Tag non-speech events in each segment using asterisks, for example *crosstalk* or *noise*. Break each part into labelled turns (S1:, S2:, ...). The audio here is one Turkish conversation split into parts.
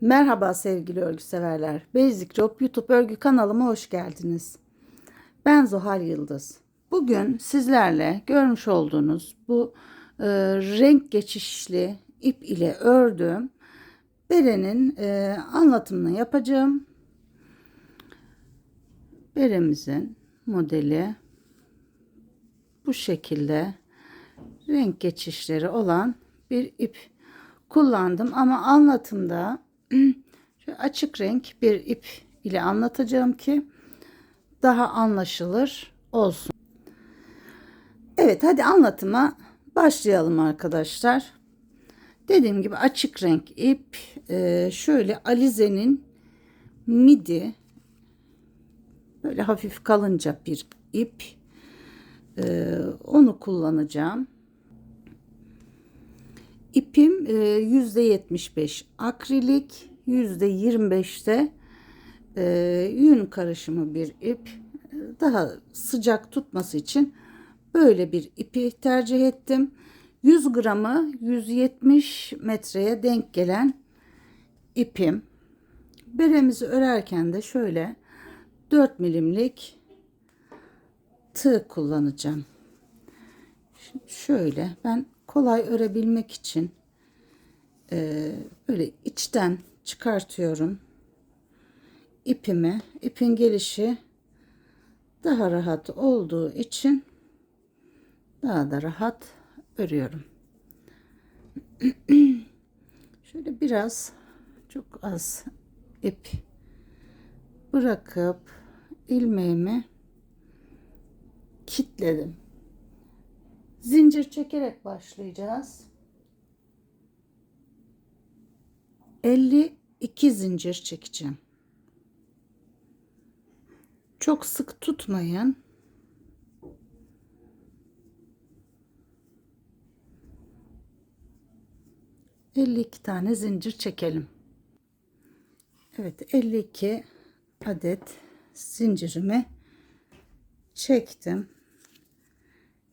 S1: Merhaba sevgili örgü severler. Basic Job YouTube örgü kanalıma hoş geldiniz. Ben Zuhal Yıldız. Bugün sizlerle görmüş olduğunuz bu e, renk geçişli ip ile ördüğüm berenin e, anlatımını yapacağım. Beremizin modeli bu şekilde renk geçişleri olan bir ip kullandım ama anlatımda *clears throat* şöyle açık renk bir ip ile anlatacağım ki daha anlaşılır olsun. Evet hadi anlatıma başlayalım arkadaşlar. Dediğim gibi açık renk ip e, şöyle Alize'nin midi böyle hafif kalınca bir ip e, onu kullanacağım. İpim e, %75 akrilik, %25'te e, yün karışımı bir ip. Daha sıcak tutması için böyle bir ipi tercih ettim. 100 gramı 170 metreye denk gelen ipim. Beremizi örerken de şöyle 4 milimlik tığ kullanacağım. Şimdi şöyle ben kolay örebilmek için e, böyle içten çıkartıyorum ipimi. İpin gelişi daha rahat olduğu için daha da rahat örüyorum. *clears throat* Şöyle biraz çok az ip bırakıp ilmeğimi kitledim. Zincir çekerek başlayacağız. 52 zincir çekeceğim. Çok sık tutmayın. Elli iki tane zincir çekelim. Evet 52 adet zincirimi çektim.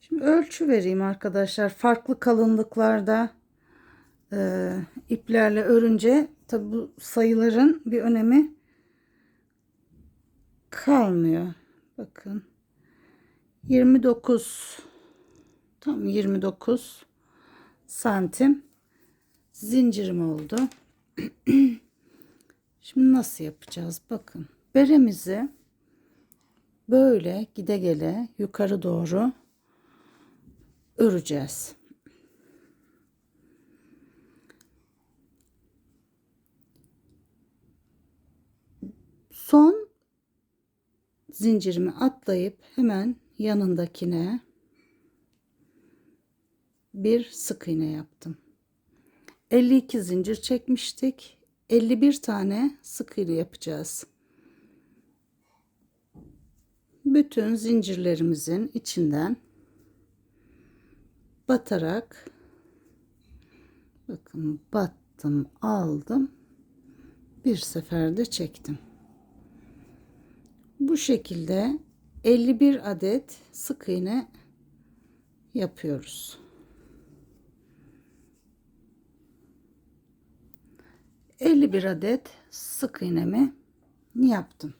S1: Şimdi ölçü vereyim arkadaşlar. Farklı kalınlıklarda e, iplerle örünce tabi bu sayıların bir önemi kalmıyor. Bakın 29 tam 29 santim zincirim oldu. *clears throat* Şimdi nasıl yapacağız? Bakın beremizi böyle gide gele yukarı doğru öreceğiz. Son zincirimi atlayıp hemen yanındakine bir sık iğne yaptım. 52 zincir çekmiştik. 51 tane sık iğne yapacağız. Bütün zincirlerimizin içinden batarak bakın battım aldım bir seferde çektim. Bu şekilde 51 adet sık iğne yapıyoruz. 51 adet sık iğnemi yaptım.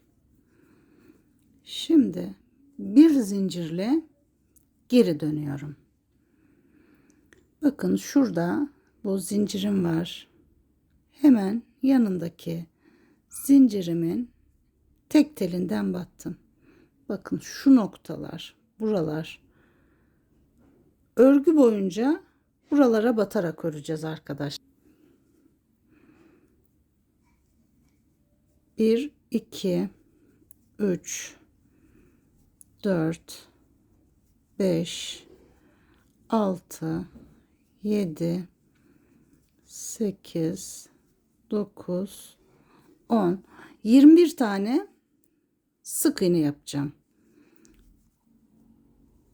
S1: Şimdi bir zincirle geri dönüyorum Bakın şurada bu zincirim var. Hemen yanındaki zincirimin tek telinden battım. Bakın şu noktalar, buralar. Örgü boyunca buralara batarak öreceğiz arkadaşlar. 1 2 3 4 5 6 7 8 9 10 21 tane sık iğne yapacağım.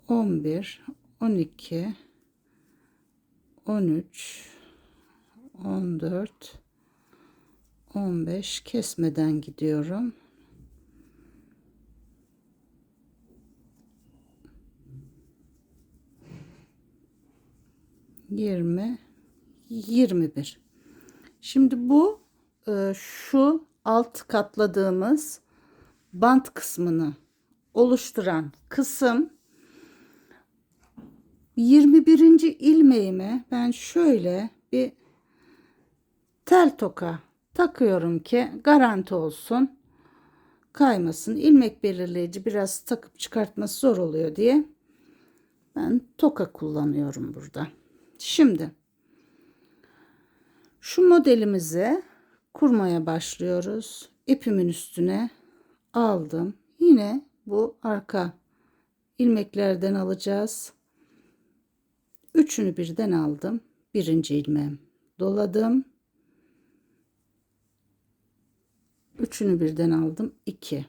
S1: 11 12 13 14 15 kesmeden gidiyorum 20 21 şimdi bu e, şu alt katladığımız bant kısmını oluşturan kısım 21. ilmeğime ben şöyle bir tel toka takıyorum ki garanti olsun kaymasın. İlmek belirleyici biraz takıp çıkartması zor oluyor diye ben toka kullanıyorum burada şimdi şu modelimizi kurmaya başlıyoruz. İpimin üstüne aldım. Yine bu arka ilmeklerden alacağız. Üçünü birden aldım. Birinci ilmeğim doladım. Üçünü birden aldım. 2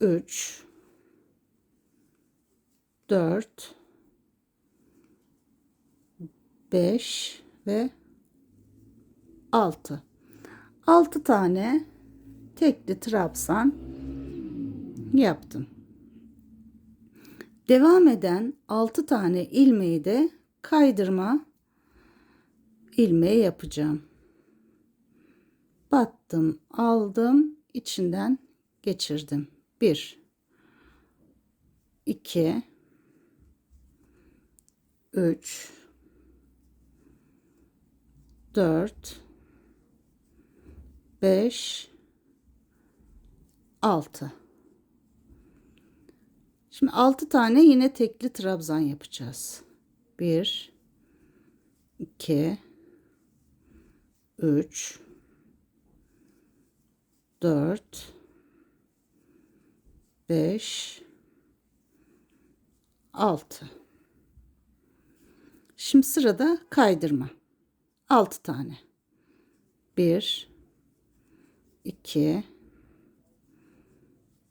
S1: 3 4 5 ve 6 6 tane tekli trabzan yaptım. Devam eden 6 tane ilmeği de kaydırma ilmeği yapacağım. Battım aldım içinden geçirdim. 1 2 3 4 5 6 Şimdi 6 tane yine tekli trabzan yapacağız. 1 2 3 4 5 6 Şimdi sırada kaydırma. 6 tane. 1 2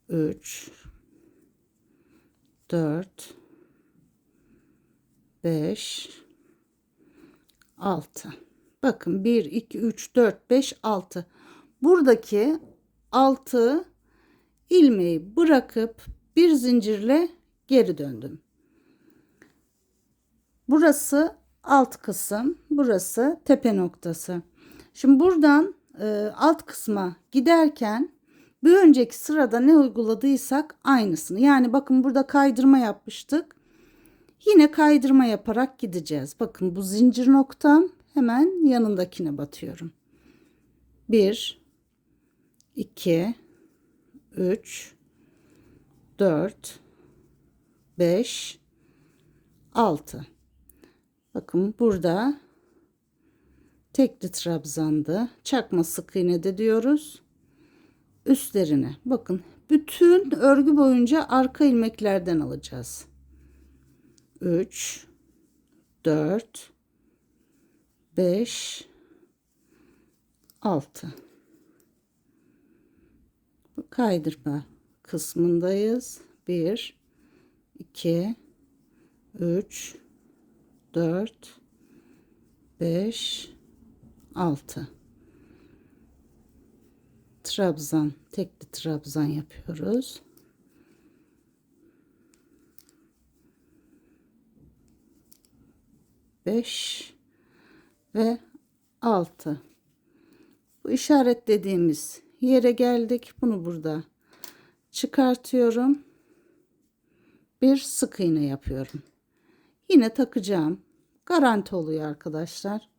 S1: 3 4 5 6 Bakın 1 2 3 4 5 6 buradaki 6 ilmeği bırakıp bir zincirle geri döndüm. Burası alt kısım, burası tepe noktası. Şimdi buradan e, alt kısma giderken bir önceki sırada ne uyguladıysak aynısını. Yani bakın burada kaydırma yapmıştık. Yine kaydırma yaparak gideceğiz. Bakın bu zincir noktam hemen yanındakine batıyorum. 1 2 3 4 5 6 bakın burada tekli trabzandı çakma sık iğne de diyoruz. Üstlerine bakın bütün örgü boyunca arka ilmeklerden alacağız. 3 4 5 6 kaydırma kısmındayız. 1 2 3 4 5 6 trabzan tekli trabzan yapıyoruz. Beş ve altı. Bu işaretlediğimiz yere geldik. Bunu burada çıkartıyorum. Bir sık iğne yapıyorum. Yine takacağım. Garanti oluyor arkadaşlar.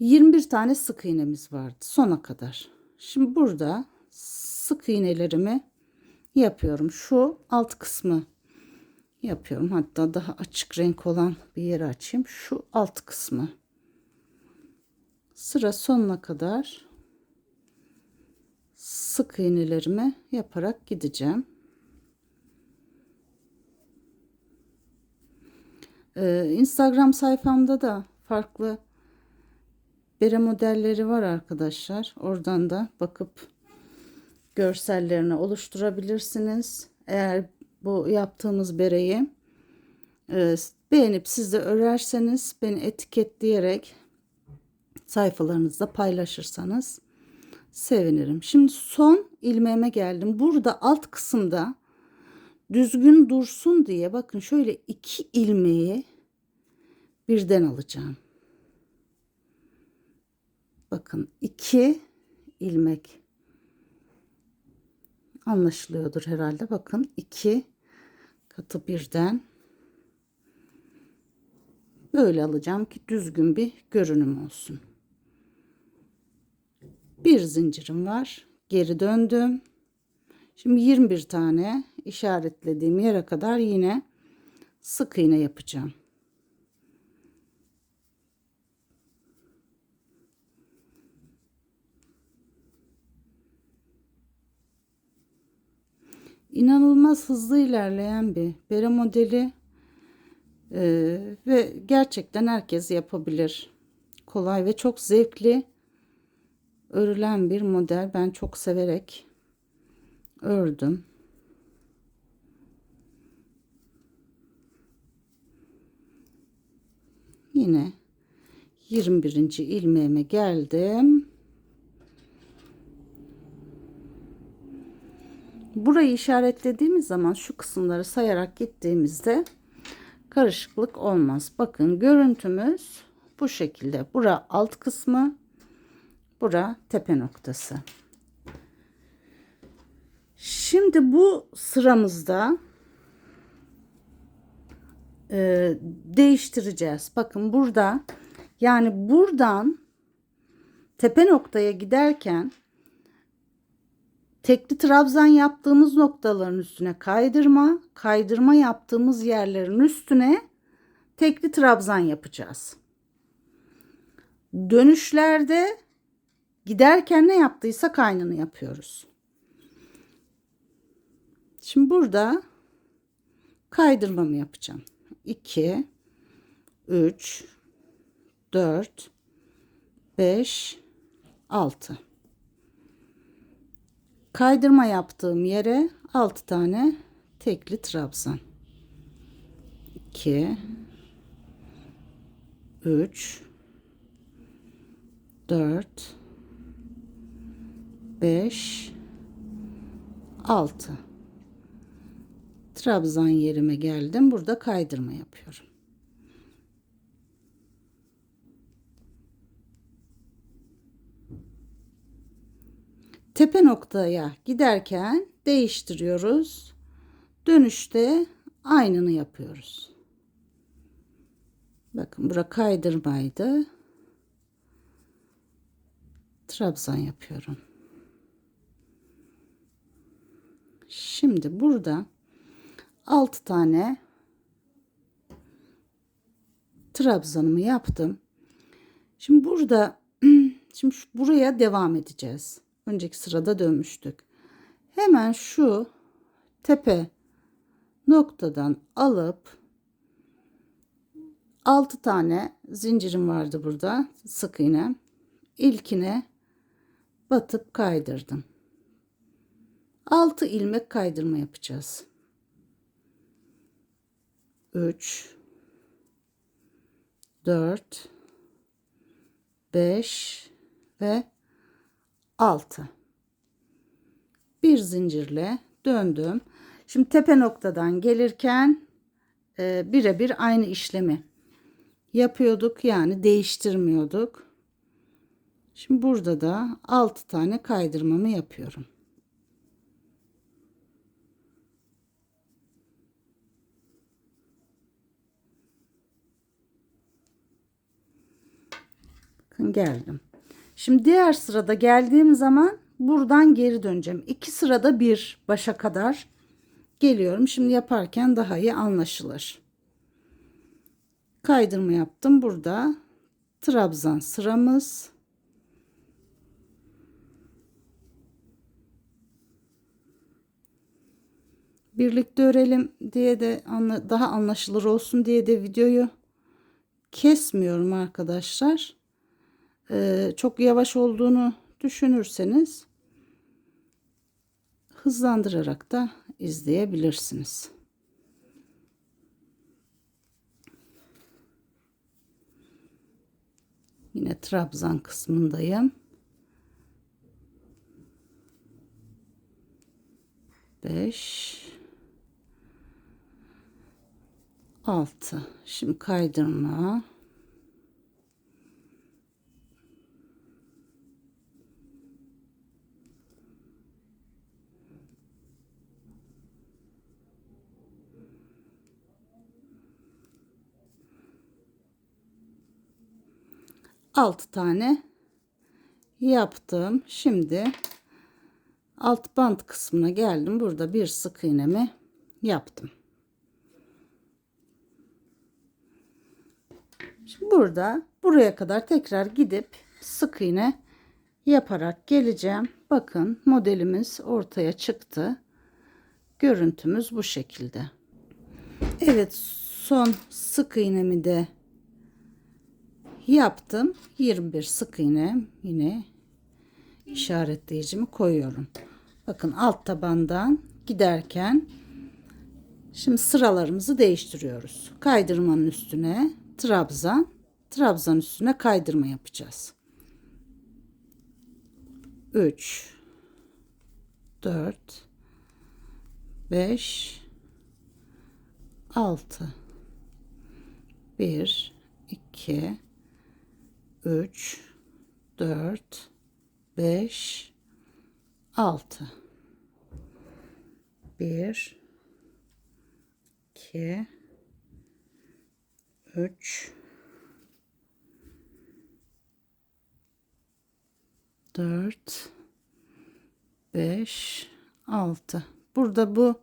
S1: 21 tane sık iğnemiz vardı sona kadar. Şimdi burada sık iğnelerimi yapıyorum. Şu alt kısmı yapıyorum. Hatta daha açık renk olan bir yeri açayım. Şu alt kısmı. Sıra sonuna kadar sık iğnelerimi yaparak gideceğim. Ee, Instagram sayfamda da farklı bere modelleri var arkadaşlar. Oradan da bakıp görsellerini oluşturabilirsiniz. Eğer bu yaptığımız bereyi e, beğenip siz de örerseniz beni etiketleyerek sayfalarınızda paylaşırsanız sevinirim. Şimdi son ilmeğime geldim. Burada alt kısımda düzgün dursun diye bakın şöyle iki ilmeği birden alacağım. Bakın iki ilmek anlaşılıyordur herhalde. Bakın iki katı birden böyle alacağım ki düzgün bir görünüm olsun. Bir zincirim var. Geri döndüm. Şimdi 21 tane işaretlediğim yere kadar yine sık iğne yapacağım. inanılmaz hızlı ilerleyen bir bere modeli ee, ve gerçekten herkes yapabilir. Kolay ve çok zevkli örülen bir model. Ben çok severek ördüm. Yine 21. ilmeğime geldim. Burayı işaretlediğimiz zaman şu kısımları sayarak gittiğimizde karışıklık olmaz. Bakın görüntümüz bu şekilde. Bura alt kısmı, bura tepe noktası. Şimdi bu sıramızda e, değiştireceğiz. Bakın burada yani buradan tepe noktaya giderken tekli trabzan yaptığımız noktaların üstüne kaydırma, kaydırma yaptığımız yerlerin üstüne tekli trabzan yapacağız. Dönüşlerde giderken ne yaptıysak aynını yapıyoruz. Şimdi burada kaydırmamı yapacağım. 2 3 4 5 6 kaydırma yaptığım yere 6 tane tekli trabzan. 2 3 4 5 6 trabzan yerime geldim burada kaydırma yapıyorum tepe noktaya giderken değiştiriyoruz. Dönüşte aynını yapıyoruz. Bakın bura kaydırmaydı. Trabzan yapıyorum. Şimdi burada 6 tane trabzanımı yaptım. Şimdi burada *clears throat* şimdi buraya devam edeceğiz önceki sırada dönmüştük. Hemen şu tepe noktadan alıp 6 tane zincirim vardı burada sık iğne. İlkine batıp kaydırdım. 6 ilmek kaydırma yapacağız. 3 4 5 ve 6 bir zincirle döndüm. Şimdi tepe noktadan gelirken e, birebir aynı işlemi yapıyorduk. Yani değiştirmiyorduk. Şimdi burada da 6 tane kaydırmamı yapıyorum Bakın geldim Şimdi diğer sırada geldiğim zaman buradan geri döneceğim. İki sırada bir başa kadar geliyorum. Şimdi yaparken daha iyi anlaşılır. Kaydırma yaptım. Burada trabzan sıramız. Birlikte örelim diye de daha anlaşılır olsun diye de videoyu kesmiyorum arkadaşlar e, çok yavaş olduğunu düşünürseniz hızlandırarak da izleyebilirsiniz. Yine trabzan kısmındayım. 5 6 şimdi kaydırma 6 tane yaptım. Şimdi alt bant kısmına geldim. Burada bir sık iğnemi yaptım. Şimdi burada buraya kadar tekrar gidip sık iğne yaparak geleceğim. Bakın modelimiz ortaya çıktı. Görüntümüz bu şekilde. Evet son sık iğnemi de yaptım. 21 sık iğne yine işaretleyicimi koyuyorum. Bakın alt tabandan giderken şimdi sıralarımızı değiştiriyoruz. Kaydırmanın üstüne trabzan, trabzan üstüne kaydırma yapacağız. 3 4 5 6 1 2 3 4 5 6 1 2 3 4 5 6 burada bu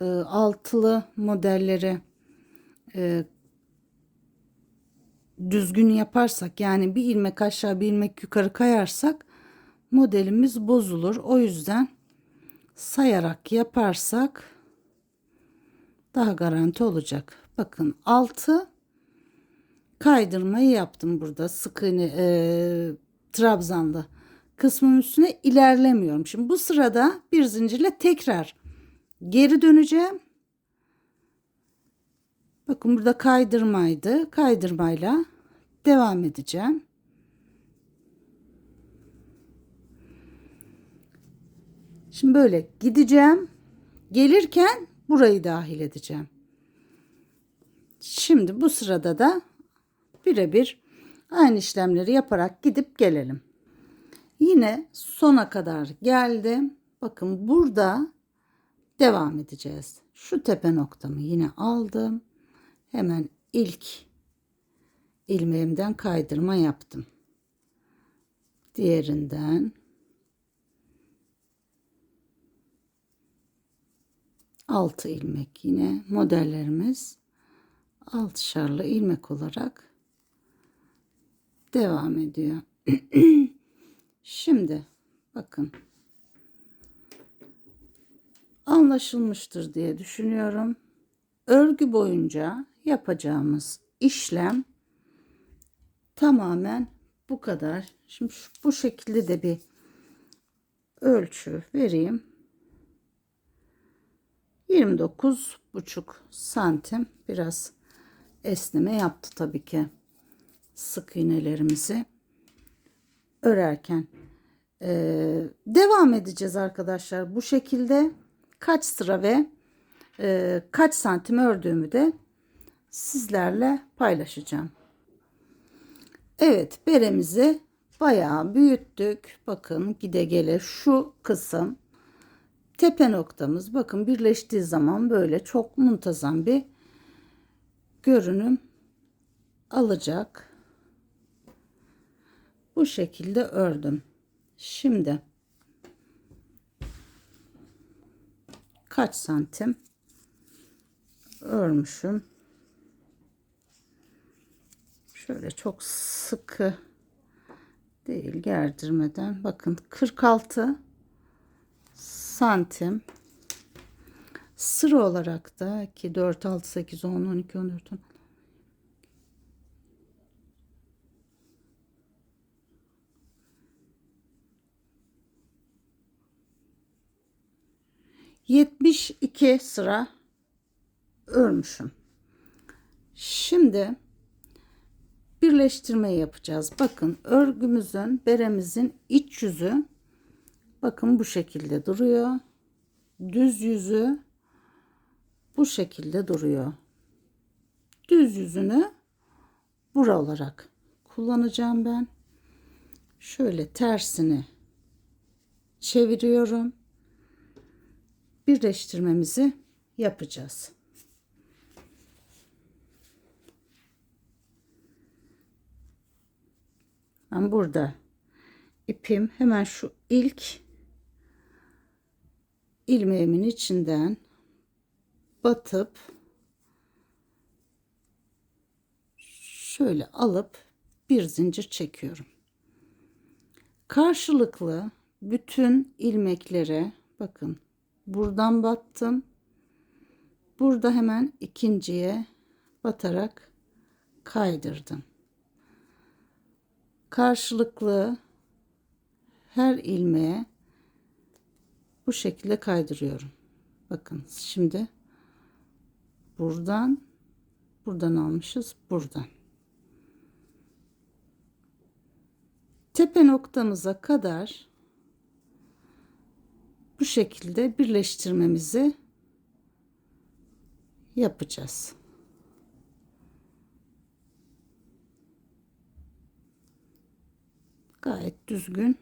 S1: e, altılı modelleri e, düzgün yaparsak yani bir ilmek aşağı bir ilmek yukarı kayarsak modelimiz bozulur. O yüzden sayarak yaparsak daha garanti olacak. Bakın 6 kaydırmayı yaptım burada sık iğne e, trabzanlı kısmın üstüne ilerlemiyorum. Şimdi bu sırada bir zincirle tekrar geri döneceğim. Bakın burada kaydırmaydı. Kaydırmayla devam edeceğim. Şimdi böyle gideceğim. Gelirken burayı dahil edeceğim. Şimdi bu sırada da birebir aynı işlemleri yaparak gidip gelelim. Yine sona kadar geldim. Bakın burada devam edeceğiz. Şu tepe noktamı yine aldım. Hemen ilk ilmeğimden kaydırma yaptım. Diğerinden altı ilmek yine modellerimiz altışarlı ilmek olarak devam ediyor. *clears throat* Şimdi bakın anlaşılmıştır diye düşünüyorum. Örgü boyunca yapacağımız işlem tamamen bu kadar. Şimdi şu, bu şekilde de bir ölçü vereyim. 29 buçuk santim biraz esneme yaptı tabii ki sık iğnelerimizi örerken ee, devam edeceğiz arkadaşlar bu şekilde kaç sıra ve e, kaç santim ördüğümü de sizlerle paylaşacağım. Evet beremizi bayağı büyüttük. Bakın gide gele şu kısım tepe noktamız bakın birleştiği zaman böyle çok muntazam bir görünüm alacak. Bu şekilde ördüm. Şimdi kaç santim örmüşüm. Şöyle çok sıkı değil gerdirmeden bakın 46 santim sıra olarak da 2 4 6 8 10 12 14 16 72 sıra örmüşüm. Şimdi birleştirme yapacağız. Bakın örgümüzün beremizin iç yüzü bakın bu şekilde duruyor. Düz yüzü bu şekilde duruyor. Düz yüzünü bura olarak kullanacağım ben. Şöyle tersini çeviriyorum. Birleştirmemizi yapacağız. Ben burada ipim hemen şu ilk ilmeğimin içinden batıp şöyle alıp bir zincir çekiyorum. Karşılıklı bütün ilmeklere bakın buradan battım. Burada hemen ikinciye batarak kaydırdım. Karşılıklı her ilmeğe bu şekilde kaydırıyorum. Bakın şimdi buradan buradan almışız buradan. Tepe noktamıza kadar bu şekilde birleştirmemizi yapacağız. Gayet düzgün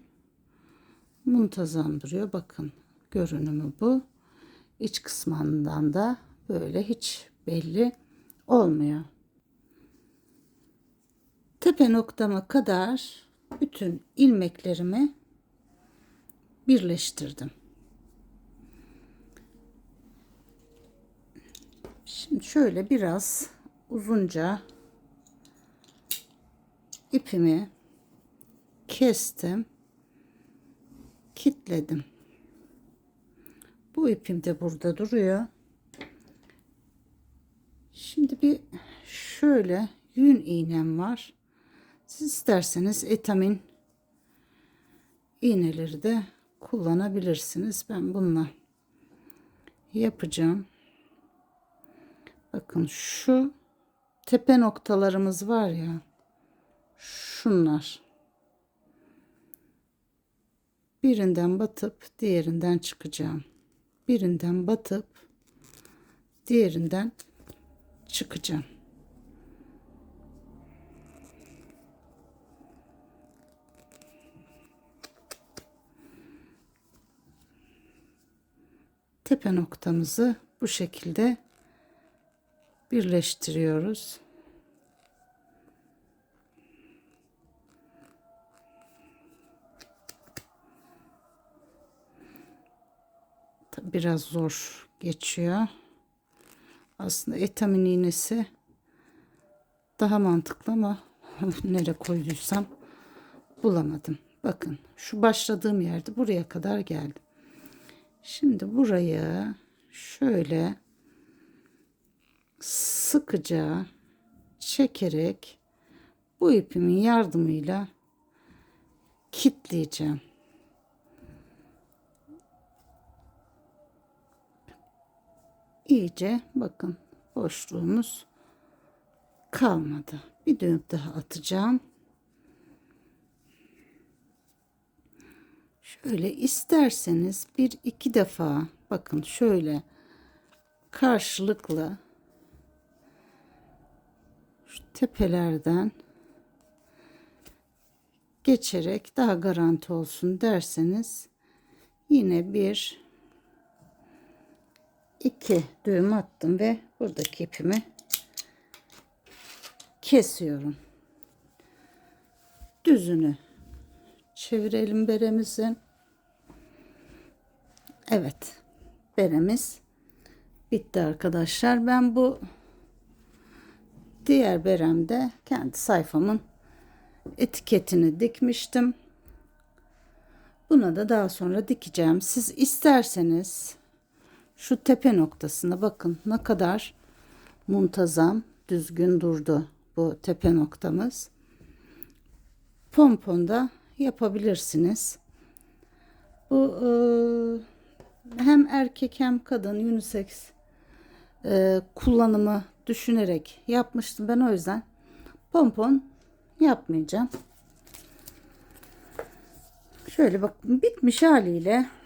S1: muntazam duruyor. Bakın görünümü bu. İç kısmından da böyle hiç belli olmuyor. Tepe noktama kadar bütün ilmeklerimi birleştirdim. Şimdi şöyle biraz uzunca ipimi kestim. Kitledim. Bu ipim de burada duruyor. Şimdi bir şöyle yün iğnem var. Siz isterseniz etamin iğneleri de kullanabilirsiniz. Ben bununla yapacağım. Bakın şu tepe noktalarımız var ya. Şunlar. Birinden batıp diğerinden çıkacağım. Birinden batıp diğerinden çıkacağım. Tepe noktamızı bu şekilde birleştiriyoruz. Biraz zor geçiyor. Aslında etamin iğnesi daha mantıklı ama *laughs* nereye koyduysam bulamadım. Bakın şu başladığım yerde buraya kadar geldim. Şimdi burayı şöyle sıkıca çekerek bu ipimin yardımıyla kitleyeceğim. İyice bakın boşluğumuz kalmadı. Bir düğüm daha atacağım. Şöyle isterseniz bir iki defa bakın şöyle karşılıklı şu tepelerden geçerek daha garanti olsun derseniz yine bir iki düğüm attım ve buradaki ipimi kesiyorum. Düzünü çevirelim beremizin. Evet. Beremiz bitti arkadaşlar. Ben bu diğer beremde kendi sayfamın etiketini dikmiştim. Buna da daha sonra dikeceğim. Siz isterseniz şu tepe noktasına bakın ne kadar muntazam düzgün durdu bu tepe noktamız. Pomponda yapabilirsiniz. Bu e, hem erkek hem kadın unisex e, kullanımı düşünerek yapmıştım. Ben o yüzden pompon yapmayacağım. Şöyle bakın bitmiş haliyle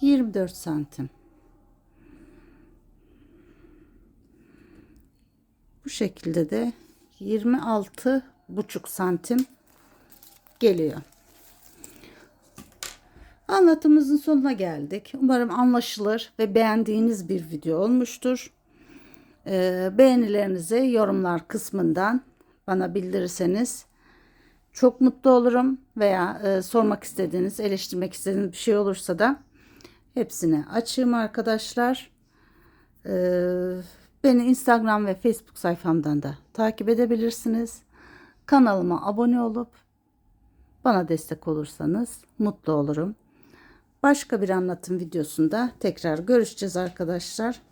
S1: 24 santim. Bu şekilde de 26 buçuk santim geliyor. Anlatımızın sonuna geldik. Umarım anlaşılır ve beğendiğiniz bir video olmuştur. Ee, beğenilerinizi yorumlar kısmından bana bildirirseniz çok mutlu olurum veya e, sormak istediğiniz, eleştirmek istediğiniz bir şey olursa da hepsini açığım arkadaşlar. Ee, beni Instagram ve Facebook sayfamdan da takip edebilirsiniz. Kanalıma abone olup bana destek olursanız mutlu olurum. Başka bir anlatım videosunda tekrar görüşeceğiz arkadaşlar.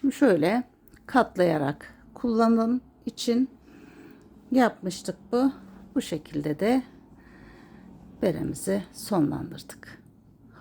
S1: Şimdi şöyle katlayarak kullanım için yapmıştık bu. Bu şekilde de beremizi sonlandırdık.